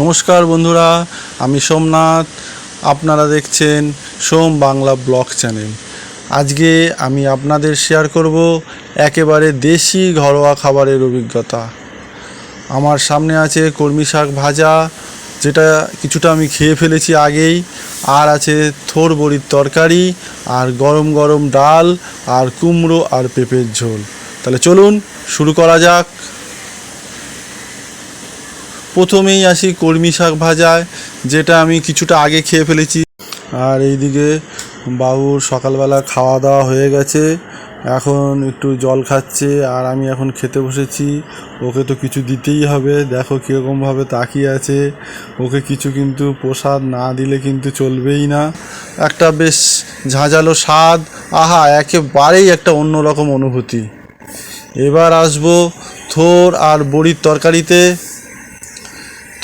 নমস্কার বন্ধুরা, আমি সোমনাথ, আপনারা দেখছেন সোম বাংলা ব্লগ চ্যানেল। আজকে আমি আপনাদের শেয়ার করব একেবারে দেশি ঘরোয়া খাবারের অভিজ্ঞতা। আমার সামনে আছে কর্মী শাক ভাজা, যেটা কিছুটা আমি খেয়ে ফেলেছি আগেই, আর আছে থোর বড়ির তরকারি, আর গরম গরম ডাল, আর কুমড়ো আর পেঁপের ঝোল। তাহলে চলুন, শুরু করা যাক। প্রথমেই আসি কর্মী শাক ভাজায়, যেটা আমি কিছুটা আগে খেয়ে ফেলেছি। আর এইদিকে বাবুর সকালবেলা খাওয়া দাওয়া হয়ে গেছে। এখন একটু জল খাচ্ছে, আর আমি এখন খেতে বসেছি। ওকে তো কিছু দিতেই হবে, দেখো কীরকমভাবে তাকিয়ে আছে। ওকে কিছু কিন্তু প্রসাদ না দিলে কিন্তু চলবেই না। একটা বেশ ঝাঁঝালো স্বাদ, আহা, একেবারেই একটা অন্যরকম অনুভূতি। এবার আসব থোর আর বড়ির তরকারিতে।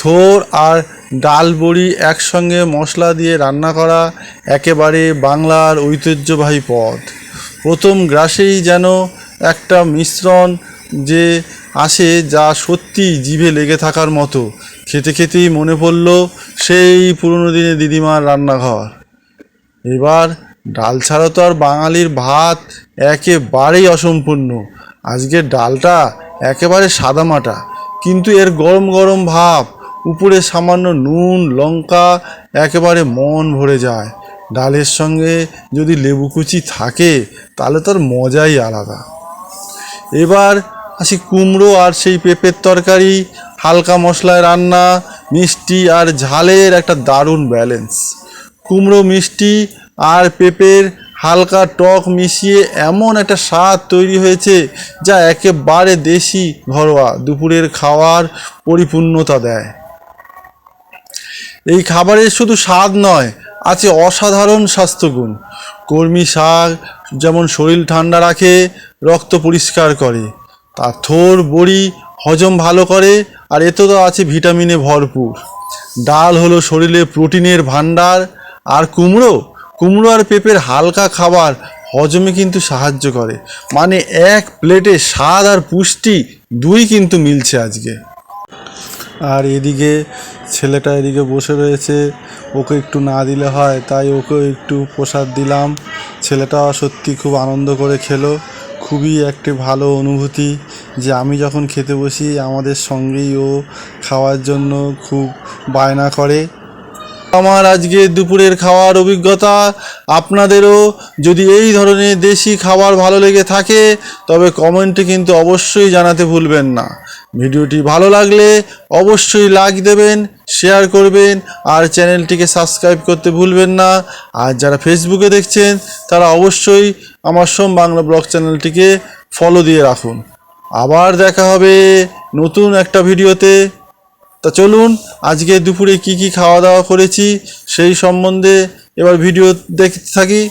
থোর আর ডাল বড়ি একসঙ্গে মশলা দিয়ে রান্না করা একেবারে বাংলার ঐতিহ্যবাহী পদ। প্রথম গ্রাসেই যেন একটা মিশ্রণ যে আসে যা সত্যি জিভে লেগে থাকার মতো। খেতে খেতেই মনে পড়ল সেই পুরনো দিনে দিদিমার রান্নাঘর। এবার ডাল ছাড়া তো আর বাঙালির ভাত একেবারেই অসম্পূর্ণ। আজকের ডালটা একেবারে সাদামাটা, কিন্তু এর গরম গরম ভাব উপরে সামান্য নুন, লঙ্কা, একেবারে মন ভরে যায়। ডালের সঙ্গে যদি লেবু কুচি থাকে, তাহলে তার মজাই আলাদা। এবার আসি কুমড়ো আর সেই পেঁপের তরকারি, হালকা মশলায় রান্না, মিষ্টি আর ঝালের একটা দারুণ ব্যালেন্স কুমড়ো, মিষ্টি আর পেঁপের হালকা টক মিশিয়ে এমন একটা স্বাদ তৈরি হয়েছে, যা একেবারে দেশি ঘরোয়া দুপুরের খাওয়ার পরিপূর্ণতা দেয়। এই খাবারের শুধু স্বাদ নয়, আছে অসাধারণ স্বাস্থ্যগুণ। কর্মী শাক যেমন শরীর ঠান্ডা রাখে, রক্ত পরিষ্কার করে। তার থোর, বড়ি, হজম ভালো করে, আর এতে তো আছে ভিটামিনে ভরপুর। ডাল হলো শরীরে প্রোটিনের ভাণ্ডার, আর কুমড়ো কুমড়ো আর পেঁপের হালকা খাবার হজমে কিন্তু সাহায্য করে। মানে এক প্লেটে স্বাদ আর পুষ্টি দুই কিন্তু মিলছে আজকে। আর এদিকে ছেলেটা এদিকে বসে রয়েছে। ওকে একটু না দিলে হয়, তাই ওকে একটু প্রসাদ দিলাম। ছেলেটা সত্যি খুব আনন্দ করে খেলো। খুবই একটি ভালো অনুভূতি যে আমি যখন খেতে বসি, আমাদের সঙ্গেই ও খাওয়ার জন্য খুব বায়না করে। আমার আজকে দুপুরের খাওয়ার অভিজ্ঞতা আপনাদেরও যদি এই ধরনের দেশি খাবার ভালো লেগে থাকে, তবে কমেন্টে কিন্তু অবশ্যই জানাতে ভুলবেন না। ভিডিওটি ভালো লাগলে অবশ্যই লাইক দেবেন শেয়ার করবেন, আর চ্যানেলটিকে সাবস্ক্রাইব করতে ভুলবেন না। আর যারা ফেসবুকে দেখছেন, তারা অবশ্যই আমার সোম বাংলা ব্লগ চ্যানেলটিকে ফলো দিয়ে রাখুন। আবার দেখা হবে নতুন একটা ভিডিওতে। তা চলুন, আজকে দুপুরে কি কি খাওয়া দাওয়া করেছি সেই সম্বন্ধে এবার ভিডিও দেখতে থাকি।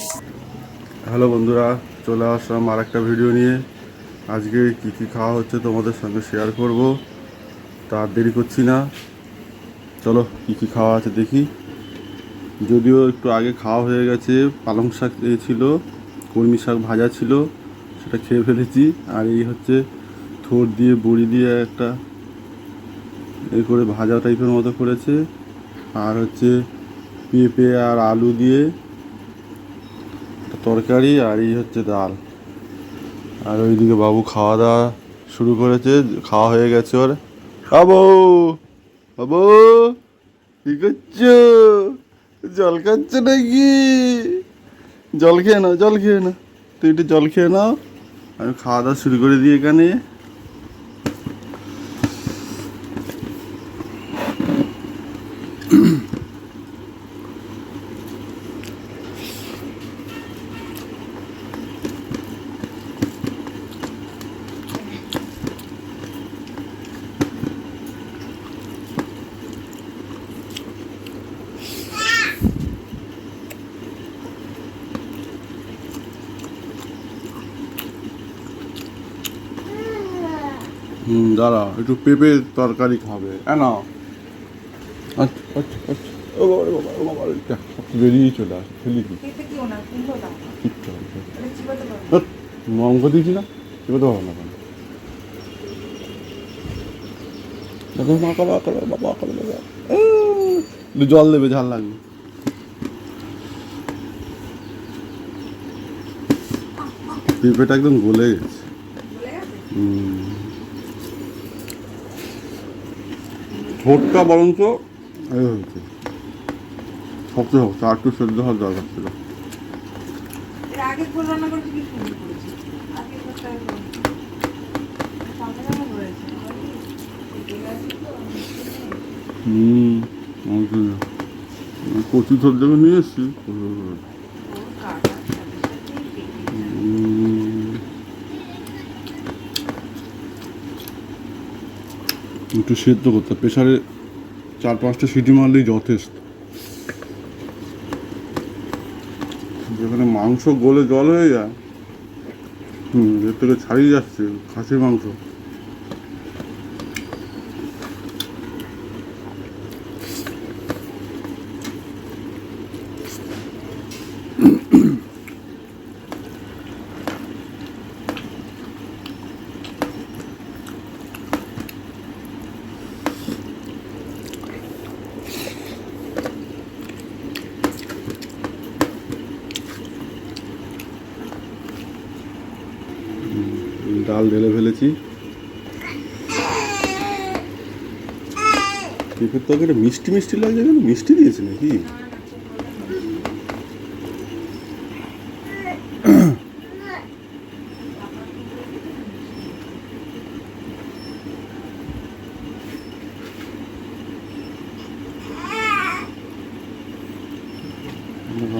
হ্যালো বন্ধুরা, চলে আসলাম আর একটা ভিডিও নিয়ে। আজকে কি কি খাওয়া হচ্ছে তোমাদের সঙ্গে শেয়ার করব, তা দেরি করছি না। চলো, কি কি খাওয়া আছে দেখি। যদিও একটু আগে খাওয়া হয়ে গেছে, পালং শাক ছিল, কলমি শাক ভাজা ছিল, সেটা খেয়ে ফেলেছি। আর এই হচ্ছে থোর দিয়ে, বড়ি দিয়ে একটা এই করে ভাজা টাইপের মতো করেছে। আর হচ্ছে পেঁপে আর আলু দিয়ে তরকারি আর এই হচ্ছে ডাল। আর ওইদিকে বাবু খাওয়া দাওয়া শুরু করেছে, খাওয়া হয়ে গেছে ওর। বাবু বাবু কি করছ? জল খাচ্ছ নাকি? জল খেয়ে নাও, জল খেয়ে নাও। তুই একটু জল খেয়ে নাও। আমি খাওয়া দাওয়া শুরু করে দিই এখানে হুম দাঁড়া একটু পেঁপে তরকারি খাবে। না আচ্ছা আচ্ছা আচ্ছা। ও বাবা রে বাবা ও বাবা রে দেখ, চলে আসে ফেলি কি? কিচ্ছু পারব অঙ্ক দিয়েছি না এবার তো হবে না কেন? দেখো মা কাবা বাবা জল দেবে ঝাল লাগবে। পেঁপেটা একদম গলে গেছে? হুম। ঠোঁটটা বরঞ্চ এ হয়েছে। শক্ত শক্ত আর একটু সেদ্ধ হওয়ার দরকার ছিল। এর আগে ফুল রান্না করেছি? কি সুন্দর করেছি আগে করতে হবে সামনে হয়েছে হুম আমার তো- আমি কচু থর দেবে নিয়ে এসছি হুম। একটু সেদ্ধ করতে প্রেশারে চার পাঁচটা সিটি মারলেই যথেষ্ট। যেখানে মাংস গলে জল হয়ে যায়, হুম, এর থেকে ছাড়িয়ে যাচ্ছে খাসির মাংস। ডাল ঢেলে ফেলেছি। পেঁপের তরকারিটা মিষ্টি মিষ্টি লাগছে কেন মিষ্টি দিয়েছে নাকি?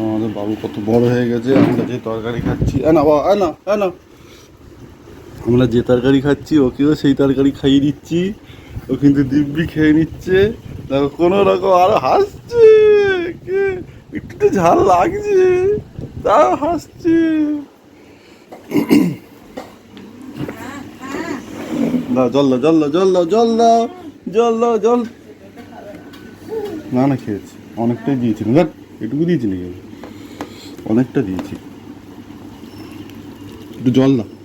আমাদের বাবু কত বড় হয়ে গেছে, আমরা যে তরকারি খাচ্ছি। এ না বাবা, এ না এ না আমরা যে তরকারি খাচ্ছি, ওকেও সেই তরকারি খাইয়ে দিচ্ছি। ও কিন্তু দিব্যি খেয়ে নিচ্ছে। দেখো, কোনো রকম আরও হাসছে। একটু তো ঝাল লাগছে। তা হাসছে। দাও, জল দাও জল দাও জল দাও জল দাও জল দাও, জল। না না, খেয়েছি। অনেকটাই দিয়েছি। না এটুকু দিয়েছি নাকি? অনেকটা দিয়েছি। একটু জল দাও।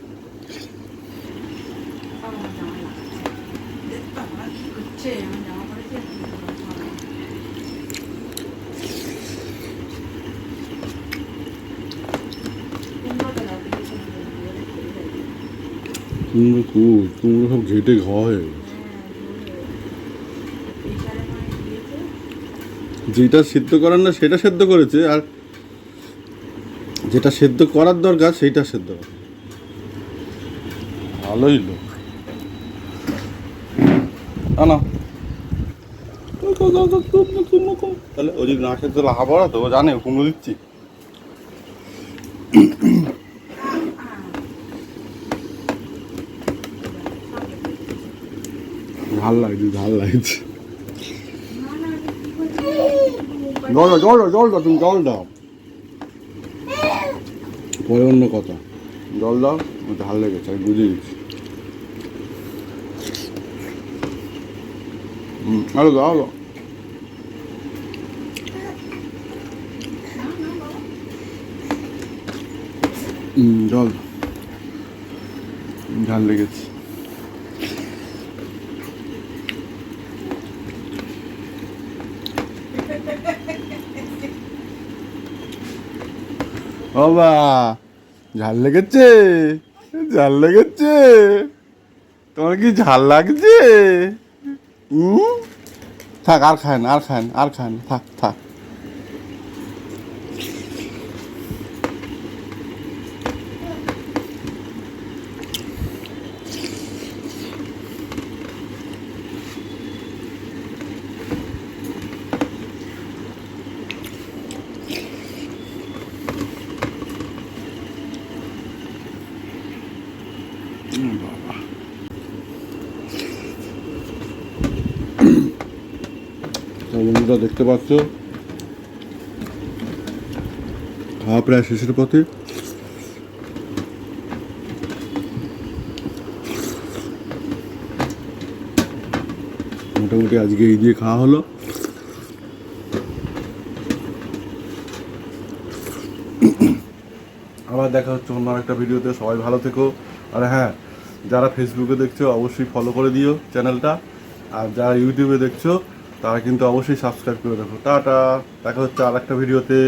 কুমড়ো কুমড়ো সব ঘেটে গেছে। যেটা সেদ্ধ করার না, সেটা সেদ্ধ করেছে, আর যেটা সেদ্ধ করার দরকার, সেইটা সেদ্ধ ভালোই লোক। না তাহলে ও যদি না সেদ্ধ হয়, তো ও জানে কুমড়ো দিচ্ছি। ভালো লাগছে ভালো লাগছে। জল দাও জল দাও জল দাও তুমি জল দাও। পরে অন্য কথা। জল দাও আমার ঝাল লেগেছে আমি বুঝে দিচ্ছি আরও দাও হুম জল ঝাল লেগেছে। বাবা ঝাল লেগেছে ঝাল লেগেছে। তোমার কি ঝাল লাগছে? থাক, আর খান আর খান আর খান, থাক থাক তো বন্ধুরা দেখতে পাচ্ছ। খাওয়া প্রায় শেষের পথে। মোটামুটি আজকে এই দিয়ে খাওয়া হলো। আবার দেখা হচ্ছে অন্য একটা ভিডিওতে। সবাই ভালো থেকো। আর হ্যাঁ যারা ফেসবুকে দেখছ, অবশ্যই ফলো করে দিও চ্যানেলটা। আর যারা ইউটিউবে দেখছ তারা কিন্তু অবশ্যই সাবস্ক্রাইব করে রাখো। টাটা দেখা হচ্ছে আর একটা ভিডিওতে